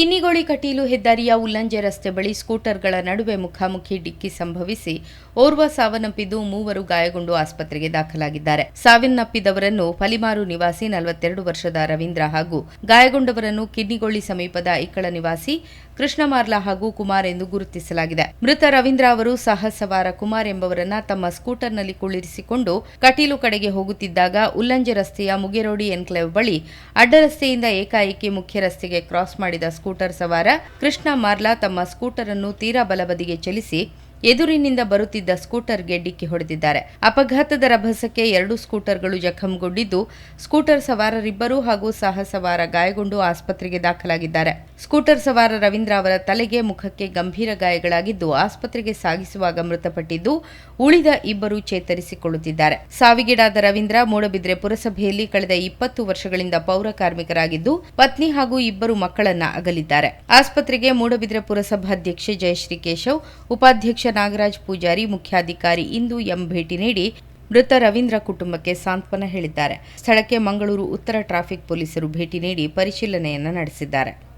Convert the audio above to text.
ಕಿನ್ನಿಗೋಳಿ ಕಟೀಲು ಹೆದ್ದಾರಿಯ ಉಲ್ಲಂಜೆ ರಸ್ತೆ ಬಳಿ ಸ್ಕೂಟರ್ಗಳ ನಡುವೆ ಮುಖಾಮುಖಿ ಡಿಕ್ಕಿ ಸಂಭವಿಸಿ ಓರ್ವ ಸಾವನ್ನಪ್ಪಿದ್ದು ಮೂವರು ಗಾಯಗೊಂಡು ಆಸ್ಪತ್ರೆಗೆ ದಾಖಲಾಗಿದ್ದಾರೆ. ಸಾವನ್ನಪ್ಪಿದವರನ್ನು ಫಲಿಮಾರು ನಿವಾಸಿ ನಲವತ್ತೆರಡು ವರ್ಷದ ರವೀಂದ್ರ ಹಾಗೂ ಗಾಯಗೊಂಡವರನ್ನು ಕಿನ್ನಿಗೋಳಿ ಸಮೀಪದ ಇಕ್ಕಳ ನಿವಾಸಿ ಕೃಷ್ಣಮಾರ್ಲಾ ಹಾಗೂ ಕುಮಾರ್ ಎಂದು ಗುರುತಿಸಲಾಗಿದೆ. ಮೃತ ರವೀಂದ್ರ ಅವರು ಸಹಸವಾರ ಕುಮಾರ್ ಎಂಬವರನ್ನ ತಮ್ಮ ಸ್ಕೂಟರ್ನಲ್ಲಿ ಕುಳ್ಳಿರಿಸಿಕೊಂಡು ಕಟೀಲು ಕಡೆಗೆ ಹೋಗುತ್ತಿದ್ದಾಗ ಉಲ್ಲಂಜೆ ರಸ್ತೆಯ ಮುಗೇರೋಡಿ ಎನ್ಕ್ಲೇವ್ ಬಳಿ ಅಡ್ಡರಸ್ತೆಯಿಂದ ಏಕಾಏಕಿ ಮುಖ್ಯ ರಸ್ತೆಗೆ ಕ್ರಾಸ್ ಮಾಡಿದ ಸ್ಕೂಟರ್ ಸವಾರ ಕೃಷ್ಣ ಮಾರ್ಲಾ ತಮ್ಮ ಸ್ಕೂಟರ್ ಅನ್ನು ತೀರಾ ಬಲಬದಿಗೆ ಚಲಿಸಿ ಎದುರಿನಿಂದ ಬರುತ್ತಿದ್ದ ಸ್ಕೂಟರ್ಗೆ ಡಿಕ್ಕಿ ಹೊಡೆದಿದ್ದಾರೆ. ಅಪಘಾತದ ರಭಸಕ್ಕೆ ಎರಡು ಸ್ಕೂಟರ್ಗಳು ಜಖಂಗೊಂಡಿದ್ದು, ಸ್ಕೂಟರ್ ಸವಾರರಿಬ್ಬರು ಹಾಗೂ ಸಹ ಸವಾರ ಗಾಯಗೊಂಡು ಆಸ್ಪತ್ರೆಗೆ ದಾಖಲಾಗಿದ್ದಾರೆ. ಸ್ಕೂಟರ್ ಸವಾರ ರವೀಂದ್ರ ಅವರ ತಲೆಗೆ, ಮುಖಕ್ಕೆ ಗಂಭೀರ ಗಾಯಗಳಾಗಿದ್ದು, ಆಸ್ಪತ್ರೆಗೆ ಸಾಗಿಸುವಾಗ ಮೃತಪಟ್ಟಿದ್ದು, ಉಳಿದ ಇಬ್ಬರು ಚೇತರಿಸಿಕೊಳ್ಳುತ್ತಿದ್ದಾರೆ. ಸಾವಿಗೀಡಾದ ರವೀಂದ್ರ ಮೂಡಬಿದ್ರೆ ಪುರಸಭೆಯಲ್ಲಿ ಕಳೆದ ಇಪ್ಪತ್ತು ವರ್ಷಗಳಿಂದ ಪೌರ ಕಾರ್ಮಿಕರಾಗಿದ್ದು, ಪತ್ನಿ ಹಾಗೂ ಇಬ್ಬರು ಮಕ್ಕಳನ್ನ ಅಗಲಿದ್ದಾರೆ. ಆಸ್ಪತ್ರೆಗೆ ಮೂಡಬಿದ್ರೆ ಪುರಸಭಾಧ್ಯಕ್ಷೆ ಜಯಶ್ರೀ ಕೇಶವ್, ಉಪಾಧ್ಯಕ್ಷ ನಾಗರಾಜ್ ಪೂಜಾರಿ ಮುಖ್ಯಾಧಿಕಾರಿ ಇಂದು ಎಂ ಭೇಟಿ ನೀಡಿ ಮೃತ ರವೀಂದ್ರ ಕುಟುಂಬಕ್ಕೆ ಸಾಂತ್ವನ ಹೇಳಿದ್ದಾರೆ. ಸ್ಥಳಕ್ಕೆ ಮಂಗಳೂರು ಉತ್ತರ ಟ್ರಾಫಿಕ್ ಪೊಲೀಸರು ಭೇಟಿ ನೀಡಿ ಪರಿಶೀಲನೆಯನ್ನು ನಡೆಸಿದ್ದಾರೆ.